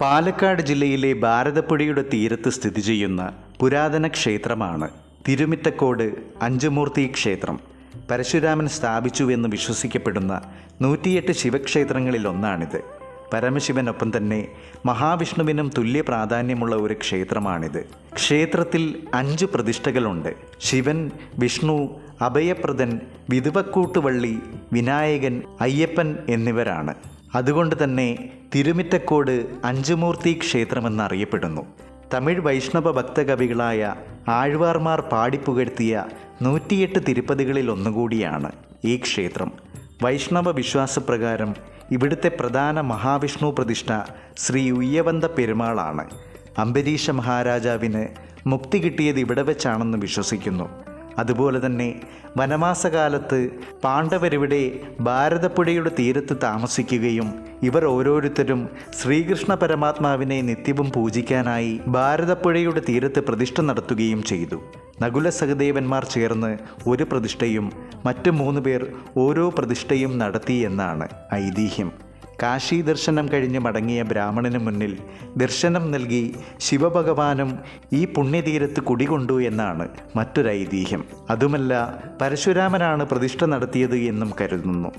പാലക്കാട് ജില്ലയിലെ ഭാരതപ്പുഴയുടെ തീരത്ത് സ്ഥിതി ചെയ്യുന്ന പുരാതന ക്ഷേത്രമാണ് തിരുമിറ്റക്കോട് അഞ്ചുമൂർത്തി ക്ഷേത്രം. പരശുരാമൻ സ്ഥാപിച്ചുവെന്ന് വിശ്വസിക്കപ്പെടുന്ന നൂറ്റിയെട്ട് ശിവക്ഷേത്രങ്ങളിൽ ഒന്നാണിത്. പരമശിവനൊപ്പം തന്നെ മഹാവിഷ്ണുവിനും തുല്യ പ്രാധാന്യമുള്ള ഒരു ക്ഷേത്രമാണിത്. ക്ഷേത്രത്തിൽ അഞ്ച് പ്രതിഷ്ഠകളുണ്ട്. ശിവൻ വിഷ്ണു അഭയപ്രദൻ വിധുവക്കൂട്ടുവള്ളി വിനായകൻ അയ്യപ്പൻ എന്നിവരാണ്. അതുകൊണ്ട് തന്നെ തിരുമിറ്റക്കോട് അഞ്ചുമൂർത്തി ക്ഷേത്രമെന്നറിയപ്പെടുന്നു തമിഴ് വൈഷ്ണവ ഭക്തകവികളായ ആഴ്വാർമാർ പാടിപ്പുകഴ്ത്തിയ നൂറ്റിയെട്ട് തിരുപ്പതികളിൽ ഒന്നുകൂടിയാണ് ഈ ക്ഷേത്രം. വൈഷ്ണവ വിശ്വാസപ്രകാരം ഇവിടുത്തെ പ്രധാന മഹാവിഷ്ണു പ്രതിഷ്ഠ ശ്രീ ഉയ്യവന്ത പെരുമാളാണ്. അംബരീഷ മഹാരാജാവിന് മുക്തി കിട്ടിയത് ഇവിടെ വെച്ചാണെന്ന് വിശ്വസിക്കുന്നു. അതുപോലെ തന്നെ വനവാസകാലത്ത് പാണ്ഡവരിവിടെ ഭാരതപ്പുഴയുടെ തീരത്ത് താമസിക്കുകയും ഇവർ ഓരോരുത്തരും ശ്രീകൃഷ്ണ പരമാത്മാവിനെ നിത്യവും പൂജിക്കാനായി ഭാരതപ്പുഴയുടെ തീരത്ത് പ്രതിഷ്ഠ നടത്തുകയും ചെയ്തു. നകുല സഹദേവന്മാർ ചേർന്ന് ഒരു പ്രതിഷ്ഠയും മറ്റു മൂന്ന് പേർ ഓരോ പ്രതിഷ്ഠയും നടത്തി എന്നാണ് ഐതിഹ്യം. കാശി ദർശനം കഴിഞ്ഞ് മടങ്ങിയ ബ്രാഹ്മണന് മുന്നിൽ ദർശനം നൽകി ശിവഭഗവാനും ഈ പുണ്യതീരത്ത് കുടികൊണ്ടു എന്നാണ് മറ്റൊരൈതിഹ്യം അതുമല്ല പരശുരാമനാണ് പ്രതിഷ്ഠ നടത്തിയത് എന്നും കരുതുന്നു.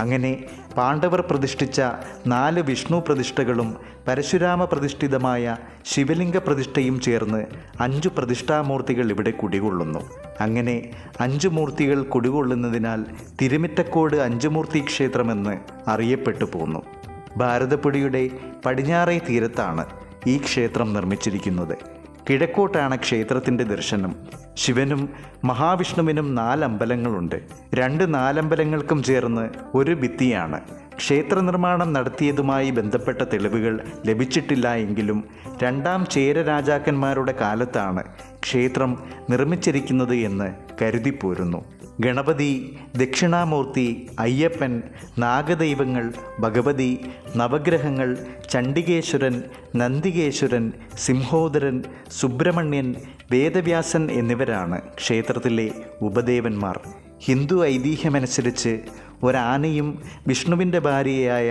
അങ്ങനെ പാണ്ഡവർ പ്രതിഷ്ഠിച്ച നാല് വിഷ്ണു പ്രതിഷ്ഠകളും പരശുരാമ പ്രതിഷ്ഠിതമായ ശിവലിംഗ പ്രതിഷ്ഠയും ചേർന്ന് അഞ്ചു പ്രതിഷ്ഠാമൂർത്തികൾ ഇവിടെ കുടികൊള്ളുന്നു. അങ്ങനെ അഞ്ചു മൂർത്തികൾ കുടികൊള്ളുന്നതിനാൽ തിരുമിറ്റക്കോട് അഞ്ചുമൂർത്തി ക്ഷേത്രമെന്ന് അറിയപ്പെട്ടു പോന്നു. ഭാരതപ്പുഴയുടെ പടിഞ്ഞാറേ തീരത്താണ് ഈ ക്ഷേത്രം നിർമ്മിച്ചിരിക്കുന്നത്. കിഴക്കോട്ടാണ് ക്ഷേത്രത്തിന്റെ ദർശനം. ശിവനും മഹാവിഷ്ണുവിനും നാലമ്പലങ്ങളുണ്ട്. രണ്ട് നാലമ്പലങ്ങൾക്കും ചേർന്ന് ഒരു ഭിത്തിയാണ്. ക്ഷേത്ര നിർമ്മാണം നടത്തിയതുമായി ബന്ധപ്പെട്ട തെളിവുകൾ ലഭിച്ചിട്ടില്ല എങ്കിലും രണ്ടാം ചേര രാജാക്കന്മാരുടെ കാലത്താണ് ക്ഷേത്രം നിർമ്മിച്ചിരിക്കുന്നത് എന്ന് കരുതിപ്പോരുന്നു ഗണപതി ദക്ഷിണാമൂർത്തി അയ്യപ്പൻ നാഗദൈവങ്ങൾ ഭഗവതി നവഗ്രഹങ്ങൾ ചണ്ഡികേശ്വരൻ നന്ദികേശ്വരൻ സിംഹോദരൻ സുബ്രഹ്മണ്യൻ വേദവ്യാസൻ എന്നിവരാണ് ക്ഷേത്രത്തിലെ ഉപദേവന്മാർ. ഹിന്ദു ഐതിഹ്യമനുസരിച്ച് ഒരാനയും വിഷ്ണുവിന്റെ ഭാര്യയായ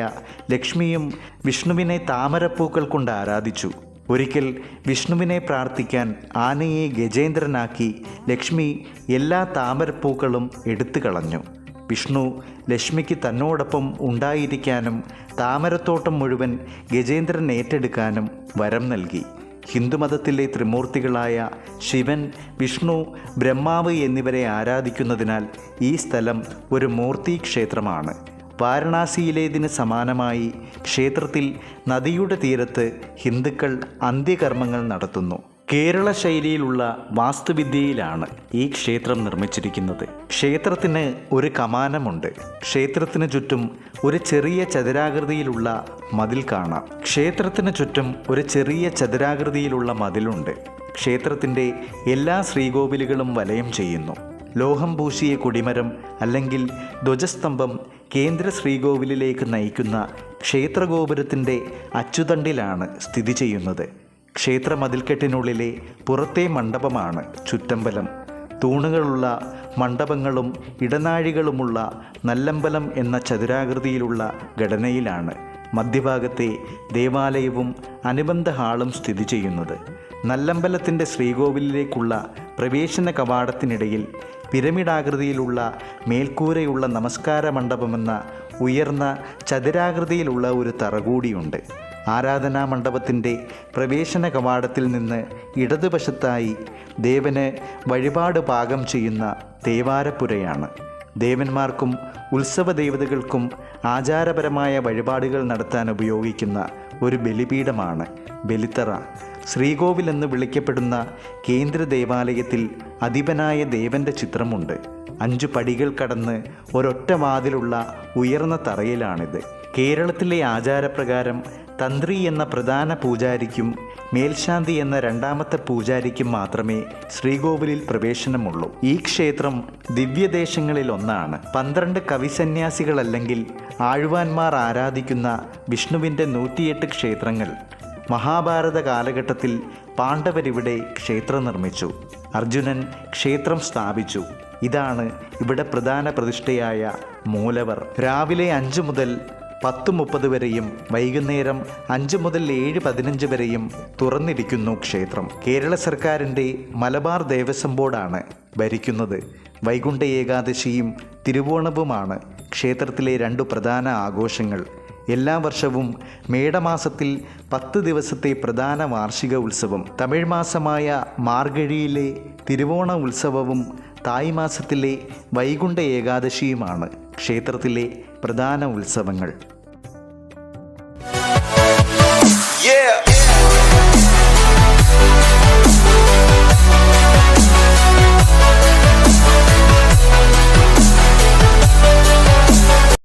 ലക്ഷ്മിയും വിഷ്ണുവിനെ താമരപ്പൂക്കൾ കൊണ്ട് ആരാധിച്ചു. ഒരിക്കൽ വിഷ്ണുവിനെ പ്രാർത്ഥിക്കാൻ ആനയെ ഗജേന്ദ്രനാക്കി ലക്ഷ്മി എല്ലാ താമരപ്പൂക്കളും എടുത്തു കളഞ്ഞു. വിഷ്ണു ലക്ഷ്മിക്ക് തന്നോടൊപ്പം ഉണ്ടായിരിക്കാനും താമരത്തോട്ടം മുഴുവൻ ഗജേന്ദ്രൻ ഏറ്റെടുക്കാനും വരം നൽകി. ഹിന്ദുമതത്തിലെ ത്രിമൂർത്തികളായ ശിവൻ വിഷ്ണു ബ്രഹ്മാവ് എന്നിവരെ ആരാധിക്കുന്നതിനാൽ ഈ സ്ഥലം ഒരു മൂർത്തി ക്ഷേത്രമാണ് വാരണാസിയിലേതിന് സമാനമായി ക്ഷേത്രത്തിൽ നദിയുടെ തീരത്ത് ഹിന്ദുക്കൾ അന്ത്യകർമ്മങ്ങൾ നടത്തുന്നു. കേരള ശൈലിയിലുള്ള വാസ്തുവിദ്യയിലാണ് ഈ ക്ഷേത്രം നിർമ്മിച്ചിരിക്കുന്നത്. ക്ഷേത്രത്തിന് ഒരു കമാനമുണ്ട്. ക്ഷേത്രത്തിന് ചുറ്റും ഒരു ചെറിയ ചതുരാകൃതിയിലുള്ള മതിൽ കാണാം. ക്ഷേത്രത്തിന് ചുറ്റും ഒരു ചെറിയ ചതുരാകൃതിയിലുള്ള മതിലുണ്ട്. ക്ഷേത്രത്തിന്റെ എല്ലാ ശ്രീകോവിലുകളും വലയം ചെയ്യുന്നു. ലോഹം പൂശിയ കൊടിമരം അല്ലെങ്കിൽ ധ്വജസ്തംഭം കേന്ദ്ര ശ്രീകോവിലിലേക്ക് നയിക്കുന്ന ക്ഷേത്രഗോപുരത്തിന്റെ അച്ചുതണ്ടിലാണ് സ്ഥിതി ചെയ്യുന്നത്. ക്ഷേത്ര മതിൽക്കെട്ടിനുള്ളിലെ പുറത്തെ മണ്ഡപമാണ് ചുറ്റമ്പലം. തൂണുകളുള്ള മണ്ഡപങ്ങളും ഇടനാഴികളുമുള്ള നല്ലമ്പലം എന്ന ചതുരാകൃതിയിലുള്ള ഘടനയിലാണ് മധ്യഭാഗത്തെ ദേവാലയവും അനുബന്ധ ഹാളും സ്ഥിതി ചെയ്യുന്നത്. നല്ലമ്പലത്തിന്റെ ശ്രീകോവിലിലേക്കുള്ള പ്രവേശന കവാടത്തിനിടയിൽ പിരമിഡാകൃതിയിലുള്ള മേൽക്കൂരയുള്ള നമസ്കാര മണ്ഡപമെന്ന ഉയർന്ന ചതുരാകൃതിയിലുള്ള ഒരു തറകൂടിയുണ്ട്. ആരാധനാ മണ്ഡപത്തിന്റെ പ്രവേശന കവാടത്തിൽ നിന്ന് ഇടതുവശത്തായി ദേവന് വഴിപാട് പാകം ചെയ്യുന്ന ദേവാരപ്പുരയാണ് ദേവന്മാർക്കും ഉത്സവ ദേവതകൾക്കും ആചാരപരമായ വഴിപാടുകൾ നടത്താൻ ഉപയോഗിക്കുന്ന ഒരു ബലിപീഠമാണ് ബലിത്തറ. ശ്രീകോവിൽ എന്ന് വിളിക്കപ്പെടുന്ന കേന്ദ്ര ദേവാലയത്തിൽ അധിപനായ ദേവന്റെ ചിത്രമുണ്ട്. അഞ്ചു പടികൾ കടന്ന് ഒരൊറ്റ വാതിലുള്ള ഉയർന്ന തറയിലാണിത്. കേരളത്തിലെ ആചാരപ്രകാരം തന്ത്രി എന്ന പ്രധാന പൂജാരിക്കും മേൽശാന്തി എന്ന രണ്ടാമത്തെ പൂജാരിക്കും മാത്രമേ ശ്രീകോവിലിൽ പ്രവേശനമുള്ളൂ. ഈ ക്ഷേത്രം ദിവ്യദേശങ്ങളിൽ ഒന്നാണ് പന്ത്രണ്ട് കവിസന്യാസികളല്ലെങ്കിൽ ആഴ്വാന്മാർ ആരാധിക്കുന്ന വിഷ്ണുവിന്റെ നൂറ്റിയെട്ട് ക്ഷേത്രങ്ങൾ. മഹാഭാരത കാലഘട്ടത്തിൽ പാണ്ഡവരിവിടെ ക്ഷേത്രം നിർമ്മിച്ചു. അർജുനൻ ക്ഷേത്രം സ്ഥാപിച്ചു. ഇതാണ് ഇവിടെ പ്രധാന പ്രതിഷ്ഠയായ മൂലവർ. രാവിലെ അഞ്ച് മുതൽ പത്ത് മുപ്പത് വരെയും വൈകുന്നേരം അഞ്ച് മുതൽ ഏഴ് പതിനഞ്ച് വരെയും തുറന്നിരിക്കുന്നു ക്ഷേത്രം. കേരള സർക്കാരിന്റെ മലബാർ ദേവസ്വം ബോർഡാണ് ഭരിക്കുന്നത്. വൈകുണ്ഠ ഏകാദശിയും തിരുവോണവുമാണ് ക്ഷേത്രത്തിലെ രണ്ടു പ്രധാന ആഘോഷങ്ങൾ. എല്ലാ വർഷവും മേടമാസത്തിൽ പത്ത് ദിവസത്തെ പ്രധാന വാർഷിക ഉത്സവം തമിഴ് മാസമായ മാർഗഴിയിലെ തിരുവോണ ഉത്സവവും തായ് മാസത്തിലെ വൈകുണ്ഠ ഏകാദശിയുമാണ് ക്ഷേത്രത്തിലെ പ്രധാന ഉത്സവങ്ങൾ Yeah.